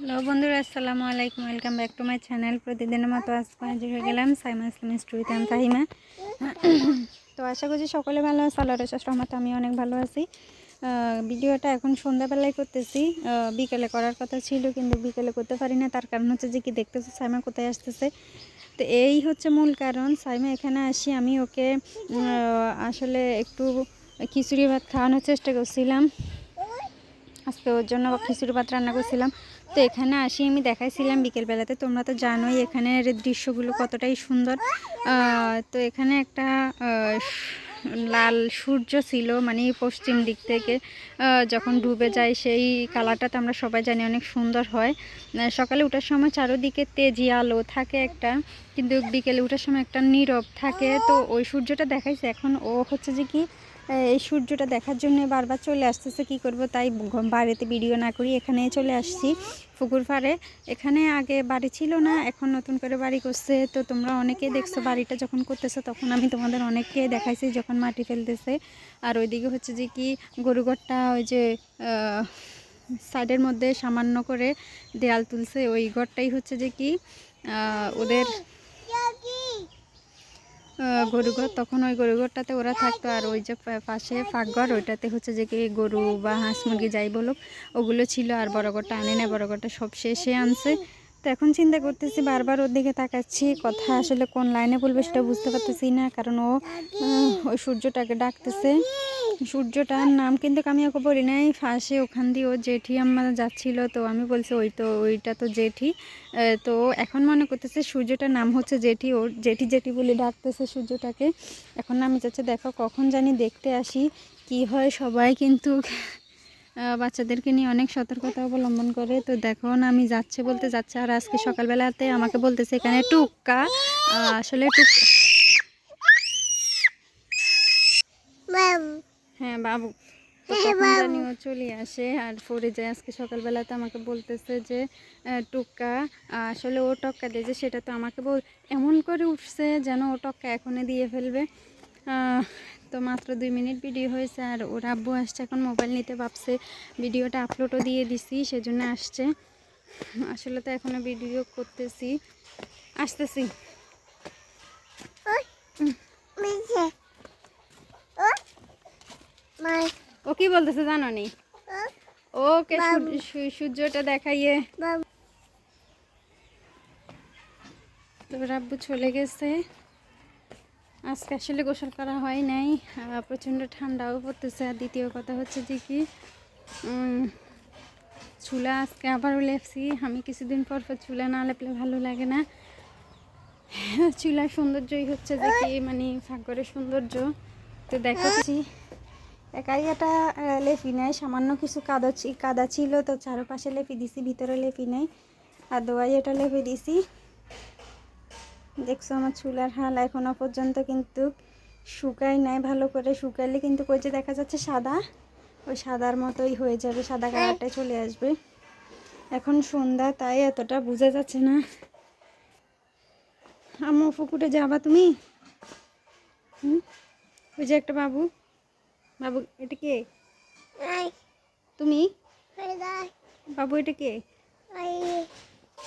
Hello বন্ধুরা, আসসালামু আলাইকুম। Welcome back to my channel প্রতিদিনের মতো আজকে হাজির হয়ে গেলাম সাইমা ইসলাম স্টুডিওতে আমি ফাহিমা। তো আশা করছি সকলে ভালো আছে আল্লাহ রসা রহমত আমি অনেক ভালো আছি। ভিডিওটা এখন সন্ধ্যাবেলায় করতেছি। বিকেলে করার কথা ছিল, কিন্তু বিকেলে করতে পারি না। তার কারণ হচ্ছে যে, কি দেখতেছে, সাইমা কোথায় আসতেছে? তো এই হচ্ছে মূল কারণ। সাইমা, এখানে আসি, আমি ওকে আসলে একটু খিচুড়ি ভাত খাওয়ানোর চেষ্টা করছিলাম। আজকে ওর জন্য খিচুড়ি ভাত রান্না করছিলাম। তো এখানে আসি, আমি দেখাইছিলাম বিকেলবেলাতে। তোমরা তো জানোই এখানের দৃশ্যগুলো কতটাই সুন্দর। তো এখানে একটা লাল সূর্য ছিল মানে পশ্চিম দিক থেকে। যখন ডুবে যায় সেই কালারটা তো আমরা সবাই জানি অনেক সুন্দর হয়। সকালে ওঠার সময় চারোদিকে তেজি আলো থাকে একটা। কিন্তু বিকেলে ওঠার সময় একটা নীরব থাকে। তো ওই সূর্যটা দেখাইছে। এখন ও হচ্ছে যে কি, এই সূর্যটা দেখার জন্য বারবার চলে আসতেছে। কি করব? তাই বাড়িতে ভিডিও না করি এখানে চলে আসছি পুকুর পাড়ে। এখানে আগে বাড়ি ছিল না, এখন নতুন করে বাড়ি করছে। তো তোমরা অনেকেই দেখছ, বাড়িটা যখন করতেছে তখন আমি তোমাদের অনেককে দেখাইছি যখন মাটি ফেলতেছে। আর ওইদিকে হচ্ছে যে কি, গরুঘরটা ওই যে সাইডের মধ্যে সামান্য করে দেয়াল তুলছে। ওই ঘরটাই হচ্ছে যে কি ওদের গরুঘর, তখন ওই গরুঘরটাতে ওরা থাকতো। আর ওই যে পাশে ফাঁকঘর, ওইটাতে হচ্ছে যে কি গরু বা হাঁস মুরগি যাই বলুক, ওগুলো ছিল। আর বড় ঘরটা আনে না বড় ঘরটা সব শেষে আনছে। তো এখন চিন্তা করতেছি, বারবার ওর দিকে তাকাচ্ছি, কথা আসলে কোন লাইনে বলবে সেটা বুঝতে পারতেছি না, কারণ ও ওই সূর্যটাকে ডাকতেছে। সূর্যটার নাম কিন্তু আমি ওকে বলি নাই, ফাঁসে ওখান দিয়ে ও জেঠি আমার যাচ্ছিল, তো আমি বলছি ওই তো, ওইটা তো জেঠি। তো এখন মনে করতেছে সূর্যটার নাম হচ্ছে জেঠি, ওর জেঠি জেঠি বলে ডাকতেছে সূর্যটাকে। এখন আমি চাচ্ছি দেখো কখন জানি দেখতে আসি, কি হয় সবাই কিন্তু বাচ্চাদেরকে নিয়ে অনেক সতর্কতা অবলম্বন করে। তো দেখো না, আমি যাচ্ছে বলতে যাচ্ছে, আর আজকে সকালবেলাতে আমাকে বলতেছে এখানে টুক্কা আসলে টুক্কা হ্যাঁ বাবু। তো কখন জানি ও চলে আসে আর পরে যায়। আজকে সকালবেলাতে আমাকে বলতেছে যে আহ, আসলে ও টক্কা দিয়েছে সেটা তো আমাকে বল এমন করে উঠছে যেন ও টক্কা এখনই দিয়ে ফেলবে। তো মাত্র দুই মিনিট ভিডিও হয়েছে আর ওর আব্বু আসছে এখন মোবাইল নিতে ভাবছে। ভিডিওটা আপলোডও দিয়ে দিছি সেজন্য আসছে। আসলে তো এখনও ভিডিও করতেছি। আসতেছি ও কি বলতেছে জানো নি? ওকে সূর্যটা দেখাইয়ে। তো রাব্বু চলে গেছে। আজকে আসলে গোসল করা হয় নাই প্রচণ্ড ঠান্ডাও পড়তেছে। আর দ্বিতীয় কথা হচ্ছে যে কি চুলা আজকে আবারও লেপছি। আমি কিছুদিন পর পর চুলা না লেপলে ভালো লাগে না। চুলার সৌন্দর্যই হচ্ছে যে কি মানে ফাঁকরের সৌন্দর্য। তো দেখাচ্ছি। একাই এটা লেপি নেয়। সামান্য কিছু কাদা কাদা ছিল তো চারপাশে লেপি দিছি, ভিতরে লেপি নেই। আর দোয়াই এটা লেপে দিছি। দেখছ আমার চুলার হাল এখনও পর্যন্ত কিন্তু শুকাই নাই। ভালো করে শুকাইলে কিন্তু ওই যে দেখা যাচ্ছে সাদা, ওই সাদার মতোই হয়ে যাবে, সাদা কালারটাই চলে আসবে। এখন সন্ধ্যা, তাই এতটা বোঝা যাচ্ছে না। আম্মু, পুকুরে যাবা তুমি? হুম? ওই যে একটা বাবু। বাবু এটা কে? তুমি? বাবু এটা কে?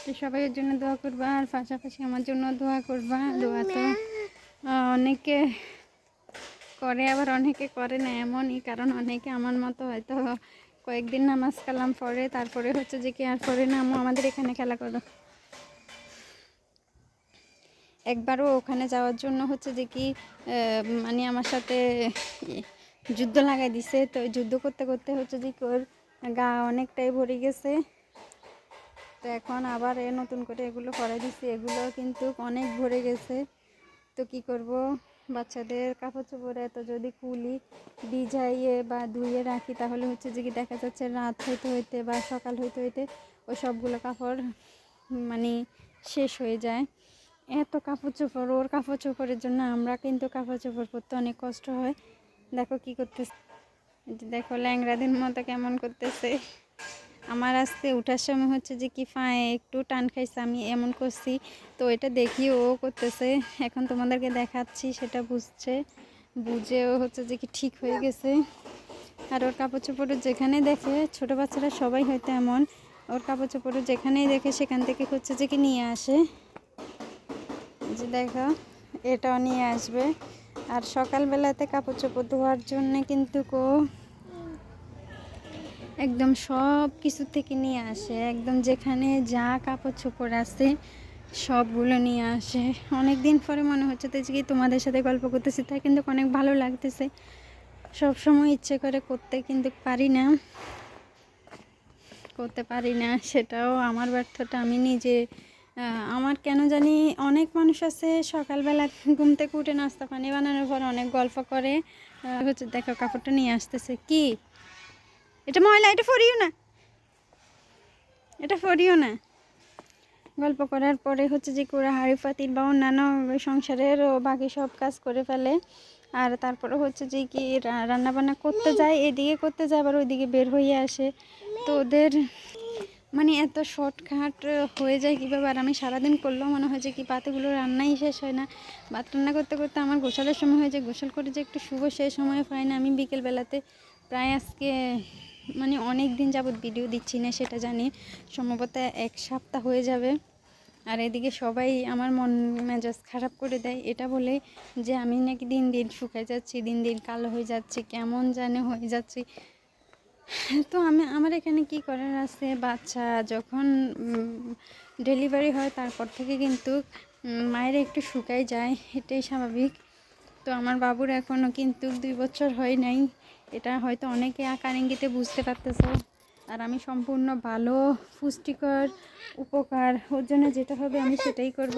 তো সবাই জন্য দোয়া করবা আর পাশাপাশি আমার জন্য দোয়া করবা দোয়া তো অনেকে করে আবার অনেকে করে না এমনই কারণ অনেকে আমার মতো হয়তো কয়েকদিন নামাজ কালাম পরে তারপরে হচ্ছে যে কি আর পরে না। আমাদের এখানে খেলা করো। একবারও ওখানে যাওয়ার জন্য হচ্ছে যে কি মানে আমার সাথে যুদ্ধ লাগাই দিছে। তো যুদ্ধ করতে করতে হচ্ছে যে ওর গা অনেকটাই ভরে গেছে। তো এখন আবার এ নতুন করে এগুলো করাই দিছি। এগুলো কিন্তু অনেক ভরে গেছে। তো কি করব? বাচ্চাদের কাপড় চোপড় এত যদি কুলি ভিজাইয়ে বা ধুয়ে রাখি, তাহলে হচ্ছে যে কি দেখা যাচ্ছে রাত হইতে হইতে বা সকাল হইতে হইতে ওই সবগুলো কাপড় মানে শেষ হয়ে যায়। এত কাপড় চোপড় ওর কাপড় চোপড়ের জন্য আমরা কিন্তু কাপড় চোপড় পরতে অনেক কষ্ট হয়। দেখো কি করতেছে। যে দেখো ল্যাংরাদের মতো কেমন করতেছে। আমার আজকে উঠার সময় হচ্ছে যে কি ফায়ে একটু টান খাইছে, আমি এমন করছি। তো এটা দেখি ও করতেছে। এখন তোমাদেরকে দেখাচ্ছি, সেটা বুঝছে। বুঝে ও হচ্ছে যে কি ঠিক হয়ে গেছে। আর ওর কাপড় চোপড় যেখানে দেখে, ছোটো বাচ্চারা সবাই হয়তো এমন। ওর কাপড় চোপড় যেখানেই দেখে, সেখান থেকে হচ্ছে যে কি নিয়ে আসে। যে দেখো, এটাও নিয়ে আসবে। আর সকালবেলাতে কাপড় চোপড় ধোয়ার জন্যে কিন্তু কো একদম সব কিছু থেকে নিয়ে আসে। একদম যেখানে যা কাপড় চোপড় আছে সবগুলো নিয়ে আসে। অনেক দিন পরে মনে হচ্ছে তো যে তোমাদের সাথে গল্প করতেছি, তাই কিন্তু অনেক ভালো লাগতেছে। সব সময় ইচ্ছে করে করতে কিন্তু পারি না। করতে পারি না, সেটাও আমার ব্যর্থটা আমি নিজে আমার কেন জানি অনেক মানুষ আছে সকালবেলা ঘুম থেকে উঠে নাস্তা পানি বানানোর পর অনেক গল্প করে। হচ্ছে দেখো কাপড়টা নিয়ে আসতেছে। কি? এটা ময়লা, এটা ফরিও না। এটা ফরিও না। গল্প করার পরে হচ্ছে যে করে হাঁড়ি পাতিল বা অন্যান্য সংসারের বাকি সব কাজ করে ফেলে। আর তারপরে হচ্ছে যে কি রান্নাবান্না করতে যায়, এদিকে করতে যায়, আবার ওইদিকে বের হয়ে আসে। তো ওদের মানে এত শর্টকাট হয়ে যায় কীভাবে? আর আমি সারাদিন করলেও মনে হয় যে কি পাতিগুলো রান্নাই শেষ হয় না। ভাত রান্না করতে করতে আমার গোসলের সময় হয়ে যায়। গোসল করে যে একটু শুভ সেই সময় পাই না। আমি বিকেলবেলাতে প্রায় আজকে মানে অনেক দিন যাবৎ ভিডিও দিচ্ছি না, সেটা জানি। সম্ভবত এক সপ্তাহ হয়ে যাবে। আর এদিকে সবাই আমার মন মেজাজ খারাপ করে দেয়। এটা বলে যে আমি নাকি দিন দিন শুকায় যাচ্ছি, দিন দিন কালো হয়ে যাচ্ছি, কেমন জানে হয়ে যাচ্ছি। তো আমি, আমার এখানে কি করার আছে? বাচ্চা যখন ডেলিভারি হয় তারপর থেকে কিন্তু মায়ের একটু শুকাই যায়, এটাই স্বাভাবিক। তো আমার বাবুর এখনও কিন্তু দুই বছর হয় নাই। এটা হয়তো অনেকে আকার ইঙ্গিতে বুঝতে পারতেছে। আর আমি সম্পূর্ণ ভালো, পুষ্টিকর, উপকার, ওর জন্য যেটা হবে আমি সেটাই করব।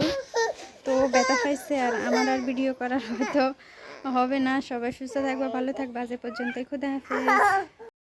তো ব্যথা পাইছে আর আমার আর ভিডিও করার হয়তো হবে না। সবাই সুস্থ থাকবে, ভালো থাকবে। আজ এ পর্যন্তই। খুদা হাফেজ।